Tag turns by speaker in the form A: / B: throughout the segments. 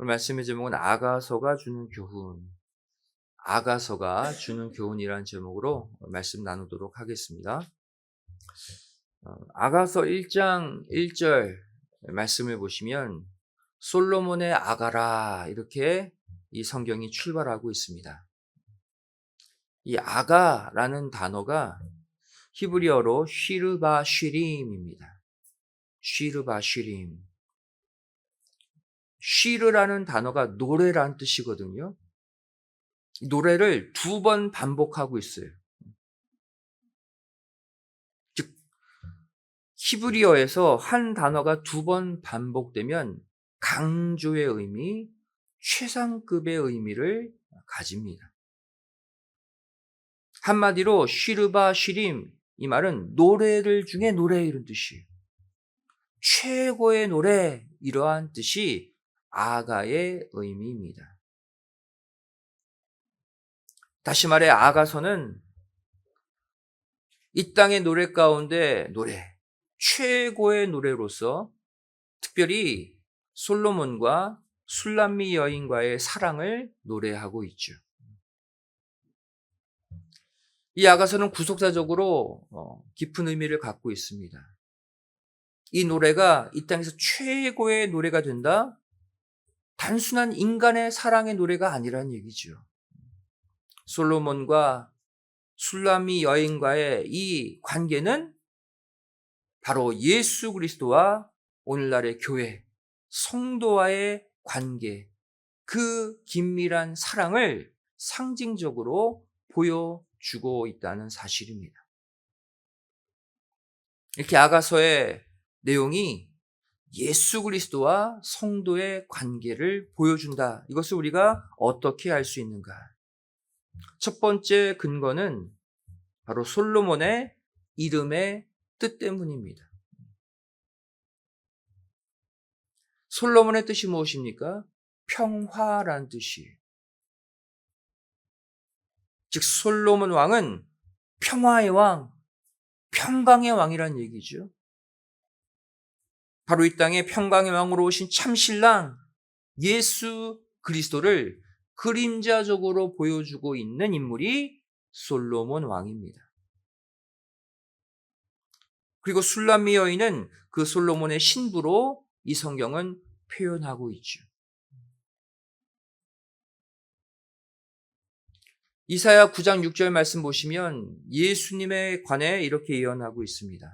A: 오늘 말씀의 제목은 아가서가 주는 교훈. 아가서가 주는 교훈이라는 제목으로 말씀 나누도록 하겠습니다. 어, 아가서 1장 1절 말씀을 보시면 솔로몬의 아가라 이렇게 이 성경이 출발하고 있습니다. 이 아가라는 단어가 히브리어로 쉬르바 쉬림입니다. 쉬르바 쉬림. 쉬르라는 단어가 노래라는 뜻이거든요. 노래를 두 번 반복하고 있어요. 즉, 히브리어에서 한 단어가 두 번 반복되면 강조의 의미, 최상급의 의미를 가집니다. 한마디로 쉬르바 쉬림 이 말은 노래를 중에 노래 이런 뜻이에요. 최고의 노래 이러한 뜻이 아가의 의미입니다. 다시 말해 아가서는 이 땅의 노래 가운데 노래, 최고의 노래로서 특별히 솔로몬과 술람미 여인과의 사랑을 노래하고 있죠. 이 아가서는 구속사적으로 어, 깊은 의미를 갖고 있습니다. 이 노래가 이 땅에서 최고의 노래가 된다? 단순한 인간의 사랑의 노래가 아니라는 얘기죠. 솔로몬과 술라미 여인과의 이 관계는 바로 예수 그리스도와 오늘날의 교회, 성도와의 관계, 그 긴밀한 사랑을 상징적으로 보여주고 있다는 사실입니다. 이렇게 아가서의 내용이 예수 그리스도와 성도의 관계를 보여준다. 이것을 우리가 어떻게 알 수 있는가? 첫 번째 근거는 바로 솔로몬의 이름의 뜻 때문입니다. 솔로몬의 뜻이 무엇입니까? 평화란 뜻이에요. 즉 솔로몬 왕은 평화의 왕, 평강의 왕이란 얘기죠. 바로 이 땅에 평강의 왕으로 오신 참신랑 예수 그리스도를 그림자적으로 보여주고 있는 인물이 솔로몬 왕입니다. 그리고 술람미 여인은 그 솔로몬의 신부로 이 성경은 표현하고 있죠. 이사야 9장 6절 말씀 보시면 예수님에 관해 이렇게 예언하고 있습니다.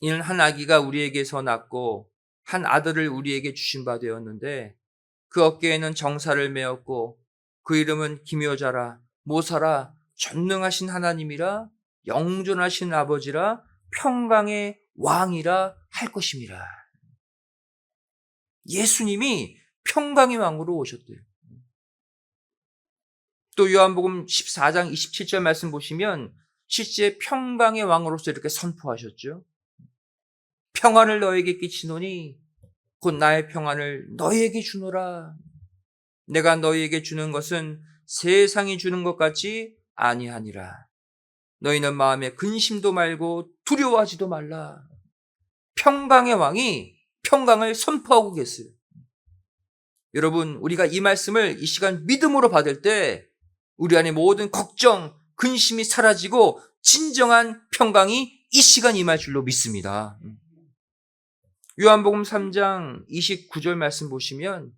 A: 이는 한 아기가 우리에게서 낳고 한 아들을 우리에게 주신 바 되었는데 그 어깨에는 정사를 메었고 그 이름은 기묘자라 모사라 전능하신 하나님이라 영존하신 아버지라 평강의 왕이라 할 것임이라. 예수님이 평강의 왕으로 오셨대요. 또 요한복음 14장 27절 말씀 보시면 실제 평강의 왕으로서 이렇게 선포하셨죠. 평안을 너에게 끼치노니 곧 나의 평안을 너희에게 주노라. 내가 너희에게 주는 것은 세상이 주는 것 같지 아니하니라. 너희는 마음에 근심도 말고 두려워하지도 말라. 평강의 왕이 평강을 선포하고 계세요. 여러분, 우리가 이 말씀을 이 시간 믿음으로 받을 때 우리 안에 모든 걱정, 근심이 사라지고 진정한 평강이 이 시간 임할 줄로 믿습니다. 요한복음 3장 29절 말씀 보시면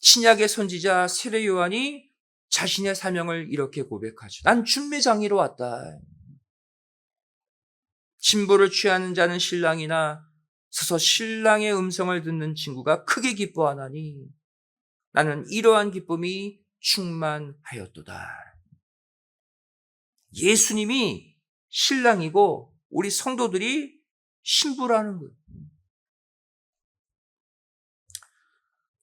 A: 신약의 선지자 세례 요한이 자신의 사명을 이렇게 고백하죠. 난 준매장이로 왔다. 신부를 취하는 자는 신랑이나 서서 신랑의 음성을 듣는 친구가 크게 기뻐하나니 나는 이러한 기쁨이 충만하였도다. 예수님이 신랑이고 우리 성도들이 신부라는 거예요.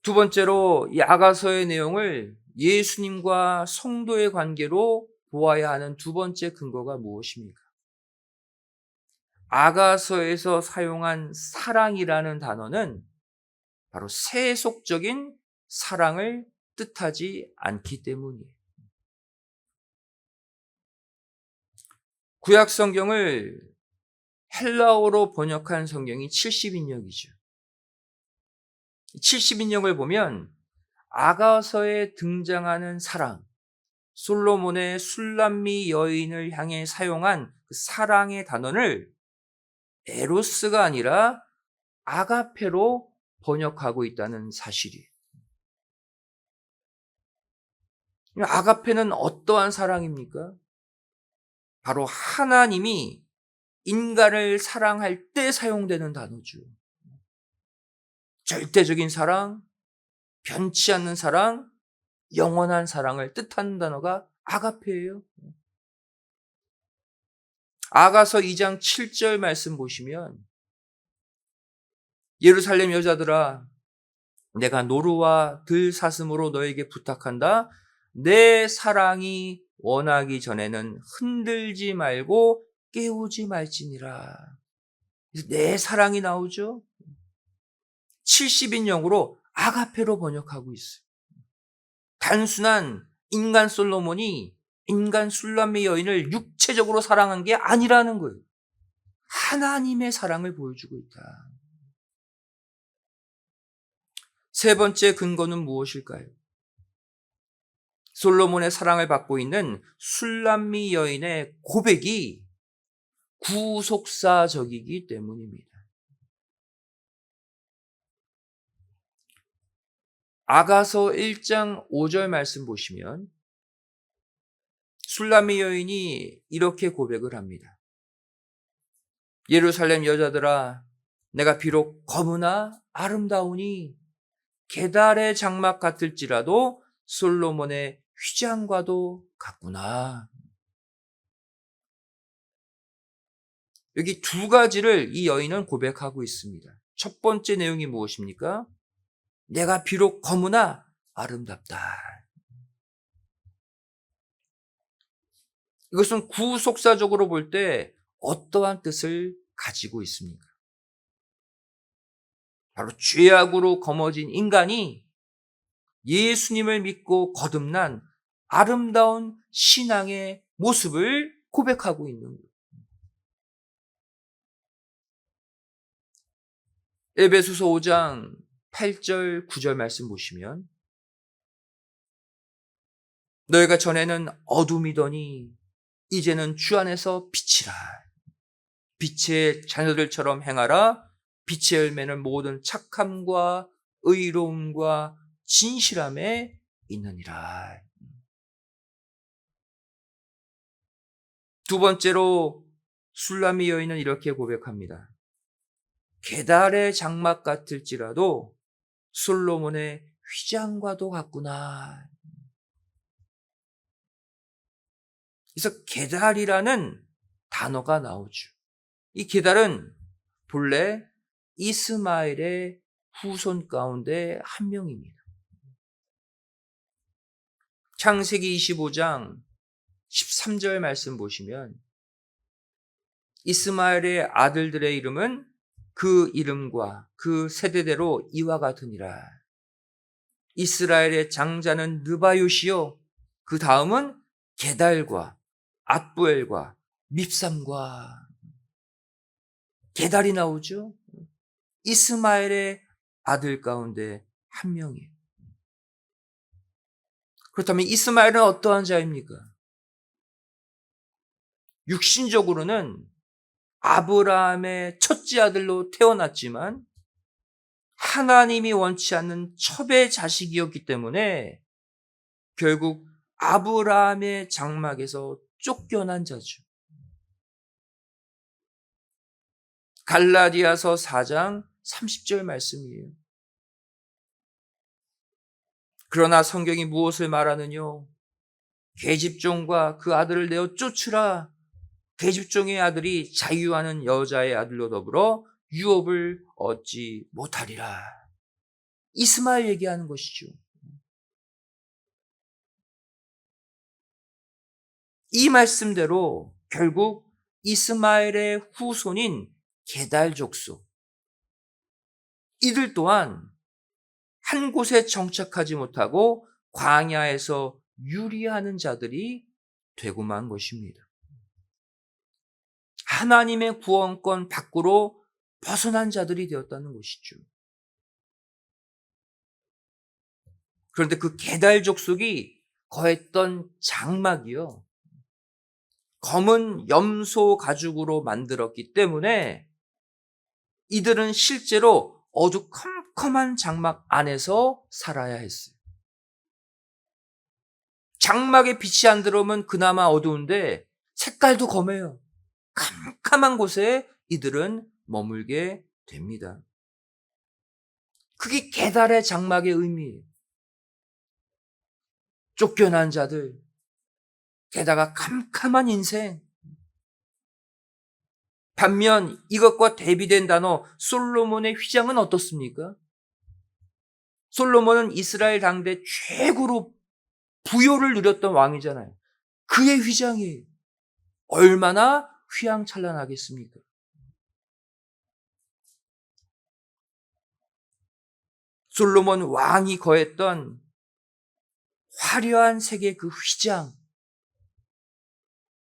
A: 두 번째로 이 아가서의 내용을 예수님과 성도의 관계로 보아야 하는 두 번째 근거가 무엇입니까? 아가서에서 사용한 사랑이라는 단어는 바로 세속적인 사랑을 뜻하지 않기 때문이에요. 구약 성경을 헬라어로 번역한 성경이 70인역이죠. 70인령을 보면 아가서에 등장하는 사랑, 솔로몬의 술람미 여인을 향해 사용한 그 사랑의 단어를 에로스가 아니라 아가페로 번역하고 있다는 사실이에요. 아가페는 어떠한 사랑입니까? 바로 하나님이 인간을 사랑할 때 사용되는 단어죠. 절대적인 사랑, 변치 않는 사랑, 영원한 사랑을 뜻하는 단어가 아가페예요. 아가서 2장 7절 말씀 보시면 예루살렘 여자들아 내가 노루와 들 사슴으로 너에게 부탁한다. 내 사랑이 원하기 전에는 흔들지 말고 깨우지 말지니라. 내 사랑이 나오죠. 70인용으로 아가페로 번역하고 있어요. 단순한 인간 솔로몬이 인간 술람미 여인을 육체적으로 사랑한 게 아니라는 거예요. 하나님의 사랑을 보여주고 있다. 세 번째 근거는 무엇일까요? 솔로몬의 사랑을 받고 있는 술람미 여인의 고백이 구속사적이기 때문입니다. 아가서 1장 5절 말씀 보시면 술람미 여인이 이렇게 고백을 합니다. 예루살렘 여자들아 내가 비록 검으나 아름다우니 계달의 장막 같을지라도 솔로몬의 휘장과도 같구나. 여기 두 가지를 이 여인은 고백하고 있습니다. 첫 번째 내용이 무엇입니까? 내가 비록 검으나 아름답다. 이것은 구속사적으로 볼 때 어떠한 뜻을 가지고 있습니까? 바로 죄악으로 거머쥔 인간이 예수님을 믿고 거듭난 아름다운 신앙의 모습을 고백하고 있는 거예요. 에베소서 5장 8절, 9절 말씀 보시면 너희가 전에는 어둠이더니 이제는 주 안에서 빛이라. 빛의 자녀들처럼 행하라. 빛의 열매는 모든 착함과 의로움과 진실함에 있느니라. 두 번째로 술라미 여인은 이렇게 고백합니다. 계달의 장막 같을지라도 솔로몬의 휘장과도 같구나. 그래서 계달이라는 단어가 나오죠. 이 계달은 본래 이스마엘의 후손 가운데 한 명입니다. 창세기 25장 13절 말씀 보시면 이스마엘의 아들들의 이름은 그 이름과 그 세대대로 이와 같으니라. 이스라엘의 장자는 느바요시요. 그 다음은 게달과 앗부엘과 밉삼과 게달이 나오죠. 이스마엘의 아들 가운데 한 명이에요. 그렇다면 이스마엘은 어떠한 자입니까? 육신적으로는 아브라함의 첫째 아들로 태어났지만 하나님이 원치 않는 첩의 자식이었기 때문에 결국 아브라함의 장막에서 쫓겨난 자죠. 갈라디아서 4장 30절 말씀이에요. 그러나 성경이 무엇을 말하느뇨? 계집종과 그 아들을 내어 쫓으라. 계집종의 아들이 자유하는 여자의 아들로 더불어 유업을 얻지 못하리라. 이스마엘 얘기하는 것이죠. 이 말씀대로 결국 이스마엘의 후손인 게달 족속 이들 또한 한 곳에 정착하지 못하고 광야에서 유리하는 자들이 되고만 것입니다. 하나님의 구원권 밖으로 벗어난 자들이 되었다는 것이죠. 그런데 그 게달 족속이 거했던 장막이요. 검은 염소 가죽으로 만들었기 때문에 이들은 실제로 어두 컴컴한 장막 안에서 살아야 했어요. 장막에 빛이 안 들어오면 그나마 어두운데 색깔도 검해요. 캄캄한 곳에 이들은 머물게 됩니다. 그게 계달의 장막의 의미예요. 쫓겨난 자들, 게다가 캄캄한 인생. 반면 이것과 대비된 단어 솔로몬의 휘장은 어떻습니까? 솔로몬은 이스라엘 당대 최고로 부요를 누렸던 왕이잖아요. 그의 휘장이 얼마나 휘황찬란하겠습니까? 솔로몬 왕이 거했던 화려한 색의 그 휘장,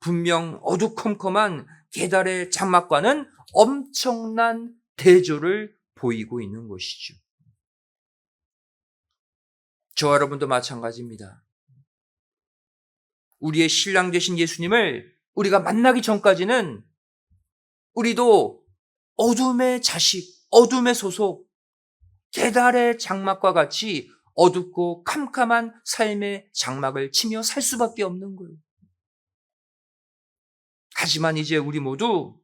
A: 분명 어두컴컴한 계달의 장막과는 엄청난 대조를 보이고 있는 것이죠. 저와 여러분도 마찬가지입니다. 우리의 신랑 되신 예수님을 우리가 만나기 전까지는 우리도 어둠의 자식, 어둠의 소속, 계달의 장막과 같이 어둡고 캄캄한 삶의 장막을 치며 살 수밖에 없는 거예요. 하지만 이제 우리 모두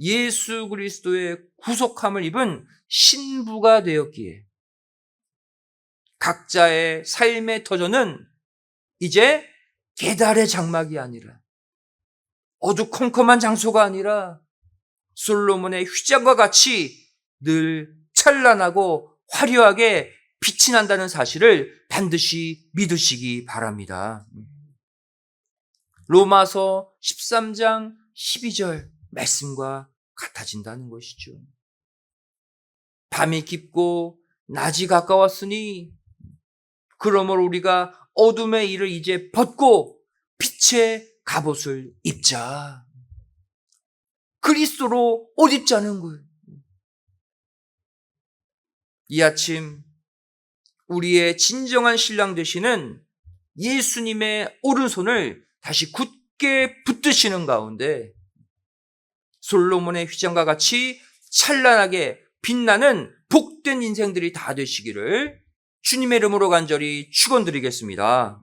A: 예수 그리스도의 구속함을 입은 신부가 되었기에 각자의 삶의 터전은 이제 계달의 장막이 아니라 어두컴컴한 장소가 아니라 솔로몬의 휘장과 같이 늘 찬란하고 화려하게 빛이 난다는 사실을 반드시 믿으시기 바랍니다. 로마서 13장 12절 말씀과 같아진다는 것이죠. 밤이 깊고 낮이 가까웠으니 그러므로 우리가 어둠의 일을 이제 벗고 빛의 갑옷을 입자. 그리스도로 옷 입자는 거예요. 이 아침 우리의 진정한 신랑 되시는 예수님의 오른손을 다시 굳게 붙드시는 가운데 솔로몬의 휘장과 같이 찬란하게 빛나는 복된 인생들이 다 되시기를 주님의 이름으로 간절히 축원드리겠습니다.